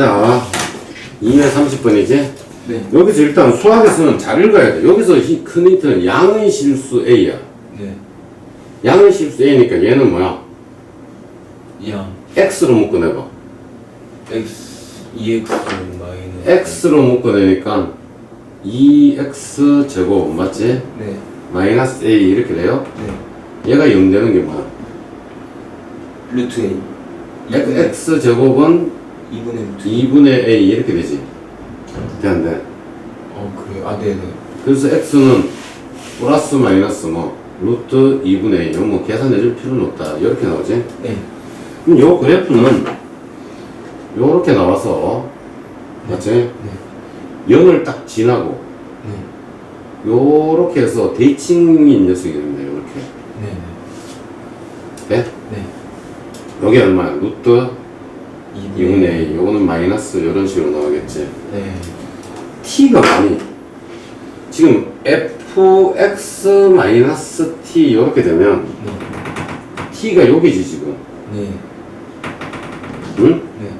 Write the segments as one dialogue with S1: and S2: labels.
S1: 자, 2회 30분이지?
S2: 네.
S1: 여기서 일단 수학에서는 잘 읽어야 돼. 여기서 히- 큰 힌트는 양의 실수 A야.
S2: 네.
S1: 양의 실수 A니까 얘는 뭐야?
S2: 양
S1: X로 묶어내봐.
S2: x 2x 마이너스
S1: X로 묶어내니까 2X 제곱, 맞지?
S2: 네.
S1: 마이너스 A 이렇게 돼요?
S2: 네.
S1: 얘가 0 되는 게 뭐야?
S2: 루트 a
S1: X 제곱은
S2: 2분의 루트
S1: 2분의 A 이렇게 되지. 되는데.
S2: 어 그래요? 아 네네
S1: 그래서 X는 플러스 마이너스 뭐 루트 2분의 2. 뭐 계산해줄 필요는 없다. 이렇게 나오지?
S2: 네.
S1: 그럼 요 그래프는 요렇게 나와서 맞지?
S2: 네.
S1: 0을 딱 지나고
S2: 네.
S1: 요렇게 해서 대칭인 녀석이 있는데 요렇게
S2: 네.
S1: 네?
S2: 네.
S1: 여기 얼마야? 루트 2분의
S2: 2분의
S1: 2 요거는 마이너스 요런 식으로 나오겠지
S2: 네.
S1: t가 많이 지금 fx 마이너스 t 요렇게 되면
S2: 네.
S1: t가 여기지 지금
S2: 네.
S1: 응?
S2: 네.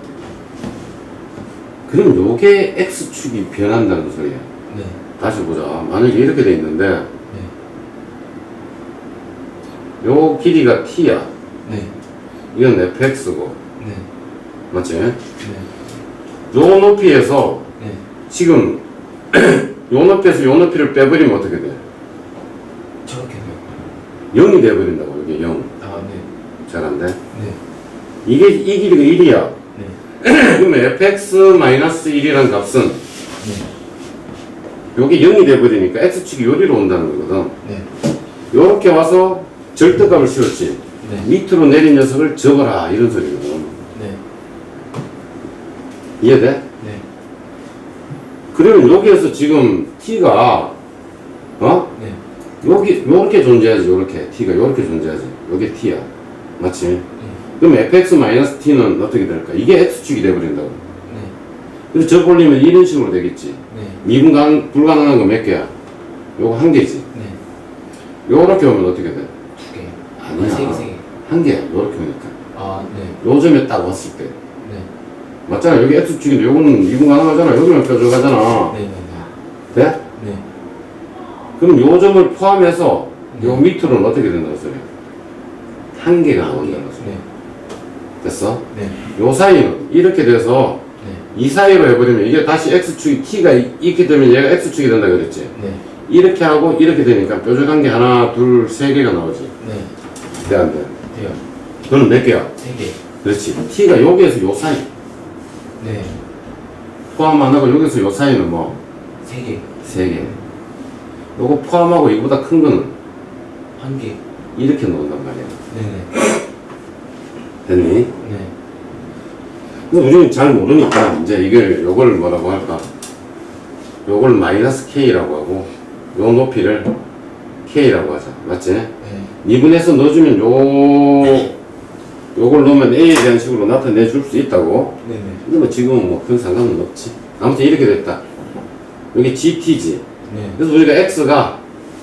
S1: 그럼 요게 x축이 변한다는 소리야
S2: 네.
S1: 다시 보자 만약에 이렇게 돼 있는데
S2: 네.
S1: 요 길이가 t야
S2: 네.
S1: 이건 fx고
S2: 네.
S1: 맞지?
S2: 네.
S1: 요 높이에서
S2: 네.
S1: 지금 요 높이에서 요 높이를 빼버리면 어떻게 돼?
S2: 저렇게 돼요
S1: 0이 돼버린다고 이게 0
S2: 아 네.
S1: 잘한데
S2: 네.
S1: 이게 이 길이가 1이야
S2: 네.
S1: 그러면 fx 마이너스 1이란 값은
S2: 네.
S1: 요게 0이 돼버리니까 x축이 요리로 온다는 거거든
S2: 네.
S1: 요렇게 와서 절대값을 씌웠지
S2: 네.
S1: 밑으로 내린 녀석을 적어라 이런
S2: 네.
S1: 이해돼?
S2: 네.
S1: 그러면 여기에서 지금 t가 어?
S2: 네.
S1: 여기 요렇게 존재하지 요렇게 t가 요렇게 존재하지 요게 t야 맞지?
S2: 네.
S1: 그럼 fx 마이너스 t는 어떻게 될까? 이게 x축이 돼버린다고
S2: 네.
S1: 그래서 저 볼리면 이런 식으로 되겠지
S2: 네.
S1: 미분 가 불가능한 거 몇 개야? 요거 한 개지
S2: 네.
S1: 요렇게 오면 어떻게 돼?
S2: 두 개.
S1: 아니야
S2: 세 개, 세 개.
S1: 한 개야 요렇게 오니까
S2: 아, 네.
S1: 요점에 딱 왔을 때
S2: 네.
S1: 맞잖아 여기 x축인데 요거는 미분 가능하잖아 여기만 뾰족하잖아
S2: 네, 네,
S1: 돼?
S2: 네. 네.
S1: 그럼 요 점을 포함해서 요 밑으로는 어떻게 된다는 소리야? 한 개가 나온다는 소리야
S2: 네.
S1: 됐어?
S2: 네.
S1: 요 사이는 이렇게 돼서
S2: 네.
S1: 이 사이로 해버리면 이게 다시 x축이 t가 이- 이렇게 되면 얘가 x축이 된다 그랬지
S2: 네.
S1: 이렇게 하고 이렇게 되니까 뾰족한 게 하나 둘 세 개가 나오지
S2: 네.
S1: 돼안 돼?
S2: 돼요.
S1: 그럼 몇 개야?
S2: 세 개.
S1: 그렇지 t가 여기에서 요 사이
S2: 네.
S1: 포함 안 하고 여기서 요 사이는 뭐?
S2: 세 개.
S1: 세 개. 요거 포함하고 이거보다 큰 거는
S2: 한 개.
S1: 이렇게 놓는단 말이야.
S2: 네네.
S1: 됐니?
S2: 네.
S1: 근데 우리는 잘 모르니까 이제 이걸 요걸 뭐라고 할까? 요걸 마이너스 k라고 하고 요 높이를 k라고 하자. 맞지?
S2: 네.
S1: 미분해서 넣어주면 요 요걸 넣으면 a에 대한 식으로 나타내 줄 수 있다고.
S2: 네네.
S1: 근데 뭐 지금은 뭐 큰 상관은 없지. 아무튼 이렇게 됐다. 여기 gt지.
S2: 네.
S1: 그래서 우리가 x가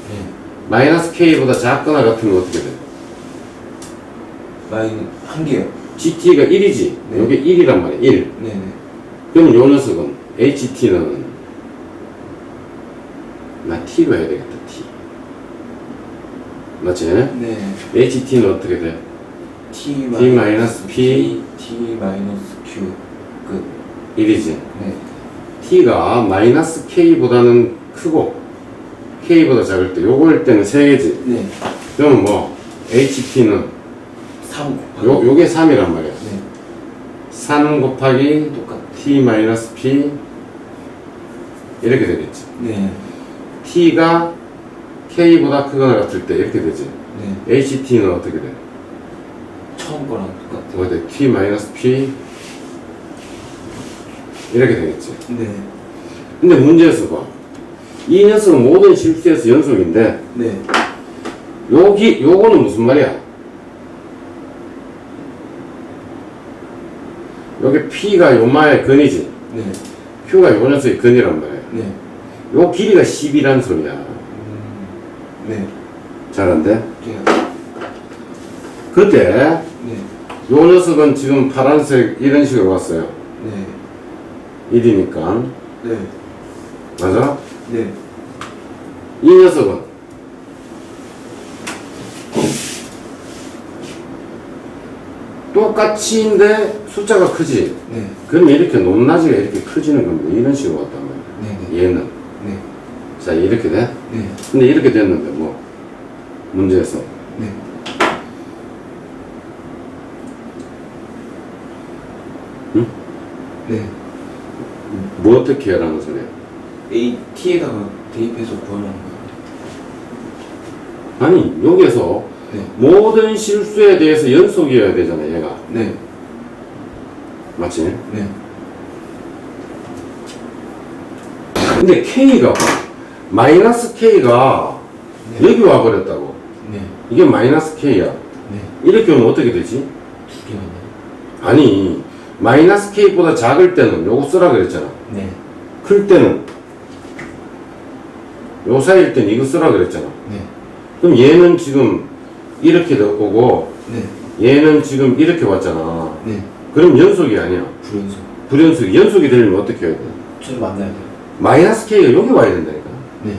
S2: 네.
S1: 마이너스 k보다 작거나 같으면 어떻게 돼?
S2: 마인 한 개요.
S1: gt가 1이지.
S2: 네.
S1: 여기 1이란 말이야. 1.
S2: 네네.
S1: 그러면 요 녀석은 ht는 나 t로 해야 되겠다. t. 맞지?
S2: 네.
S1: ht는 어떻게 돼?
S2: T
S1: t 마이너스 p
S2: t 마이너스 q 끝.
S1: 1이지.
S2: 네.
S1: t가 마이너스 k보다는 크고 k보다 작을 때 요거일 때는 3개지.
S2: 네.
S1: 그러면 뭐 ht는
S2: 3 곱하기.
S1: 요, 요게 3이란 말이야.
S2: 네.
S1: 3 곱하기
S2: 똑같.
S1: t 마이너스 p 이렇게 되겠지.
S2: 네.
S1: t가 k보다 크거나 같을 때 이렇게 되지.
S2: 네.
S1: ht는 어떻게 돼?
S2: 처음 거랑 똑같아요.
S1: 어디 t 마이너스 p 이렇게 되겠지.
S2: 네.
S1: 근데 문제에서 봐. 이 녀석은 모든 실수에서 연속인데
S2: 네.
S1: 여기 요거는 무슨 말이야? 여기 p가 요마의 근이지.
S2: 네.
S1: q가 요 녀석의 근이란 말이야.
S2: 네.
S1: 요 길이가 10이란 소리야.
S2: 음. 네.
S1: 잘한데?
S2: 네.
S1: 그때
S2: 네.
S1: 요 녀석은 지금 파란색 이런 식으로 왔어요.
S2: 네.
S1: 1이니까
S2: 네.
S1: 맞아?
S2: 네.
S1: 이 녀석은 똑같이인데 숫자가 크지
S2: 네.
S1: 그럼 이렇게 높낮이가 이렇게 커지는 겁니다 이런 식으로 왔단 말이야
S2: 네. 네.
S1: 얘는
S2: 네.
S1: 자 이렇게 돼?
S2: 네.
S1: 근데 이렇게 됐는데 뭐 문제에서
S2: 네. 네.
S1: 뭐 어떻게 하라는 소리야
S2: A T에다가 대입해서 구하라는 거예요.
S1: 아니 여기에서
S2: 네.
S1: 모든 실수에 대해서 연속이어야 되잖아 얘가
S2: 네.
S1: 맞지?
S2: 네.
S1: 근데 K가 마이너스 K가
S2: 네.
S1: 여기 와버렸다고
S2: 네.
S1: 이게 마이너스 K야
S2: 네.
S1: 이렇게 오면 어떻게 되지?
S2: 두 개가 있네요.
S1: 아니 마이너스 K보다 작을 때는 요거 쓰라 그랬잖아
S2: 네.
S1: 클 때는 요 사이일 때는 이거 쓰라 그랬잖아
S2: 네.
S1: 그럼 얘는 지금 이렇게 될 거고
S2: 네.
S1: 얘는 지금 이렇게 왔잖아
S2: 네.
S1: 그럼 연속이 아니야
S2: 불연속.
S1: 불연속이 연속이 되려면 어떻게 해야 돼?
S2: 좀 만나야 돼요.
S1: 마이너스 K가 여기 와야 된다니까
S2: 네.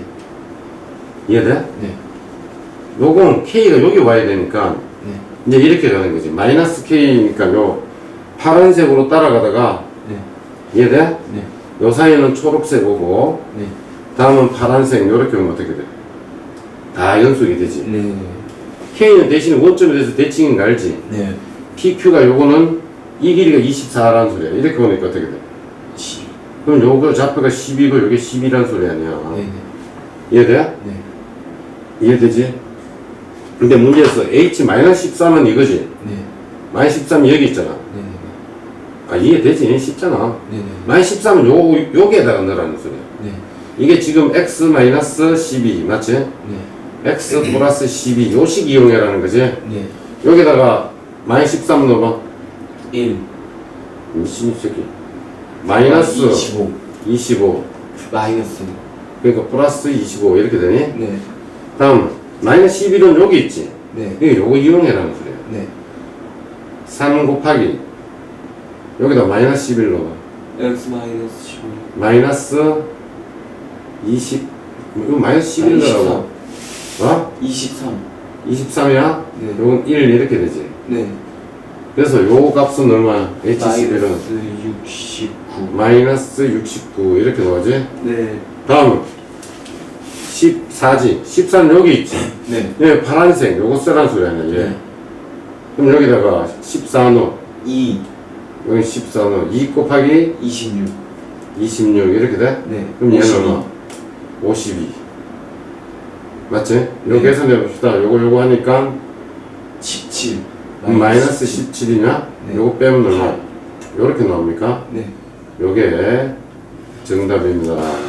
S1: 이해돼?
S2: 네.
S1: 요건 K가 여기 와야 되니까
S2: 네.
S1: 이제 이렇게 가는 거지 마이너스 K니까 요 파란색으로 따라가다가
S2: 네.
S1: 이해돼?
S2: 네.
S1: 요 사이는 초록색 오고
S2: 네.
S1: 다음은 파란색 요렇게 오면 어떻게 돼? 다 연속이 되지
S2: 네.
S1: K는 대신에 원점에 대해서 대칭인 거 알지?
S2: 네.
S1: PQ가 요거는 이 길이가 24라는 소리야 이렇게 보니까 어떻게 돼?
S2: 시.
S1: 그럼 요거 좌표가 10이고 요게 10이라는 소리 아니야
S2: 네. 네.
S1: 이해돼?
S2: 네.
S1: 이해되지? 근데 문제에서 H-13은 이거지
S2: 네.
S1: 마이너스 13이 여기 있잖아
S2: 네.
S1: 아 이해되지? 쉽잖아
S2: 네. 네.
S1: 마이너스 13은 요, 여기에다가 넣으라는 소리야
S2: 네.
S1: 이게 지금 X 마이너스 12 맞지?
S2: 네.
S1: X 플러스 12 요식 이용해라는 거지
S2: 네.
S1: 여기다가 마이너스 13 넣어봐
S2: 1.
S1: 미친 새끼 마이너스
S2: 25.
S1: 25
S2: 마이너스.
S1: 그러니까 플러스 25 이렇게 되니?
S2: 네.
S1: 다음 마이너스 11은 여기 있지
S2: 네.
S1: 이게 요거 이용해라는 소리야
S2: 네.
S1: 3 곱하기 여기다 마이너스 11 넣어봐
S2: X 마이너스 15.
S1: 마이너스 20 이거 마이너스 11 넣으라고 어?
S2: 23.
S1: 23이야?
S2: 네.
S1: 요건 1 이렇게 되지
S2: 네.
S1: 그래서 요 값은 얼마야? H11은
S2: 마이너스 69.
S1: 마이너스 69 이렇게 나오지?
S2: 네.
S1: 다음 14지 14는 여기 있지
S2: 네.
S1: 얘 파란색 요거 쓰란 소리 아니야 얘
S2: 네.
S1: 그럼 여기다가 14 넣어
S2: 2.
S1: 여기 14 넣어 2 곱하기
S2: 26.
S1: 26 이렇게 돼?
S2: 네.
S1: 그럼 얘는
S2: 52.
S1: 얼마? 52 맞지? 요
S2: 네.
S1: 계산해 봅시다 요거 요거 하니까
S2: 17.
S1: 마이너스 17이냐?
S2: 네.
S1: 요거 빼면 얼마?
S2: 팔.
S1: 요렇게 나옵니까?
S2: 네.
S1: 요게 정답입니다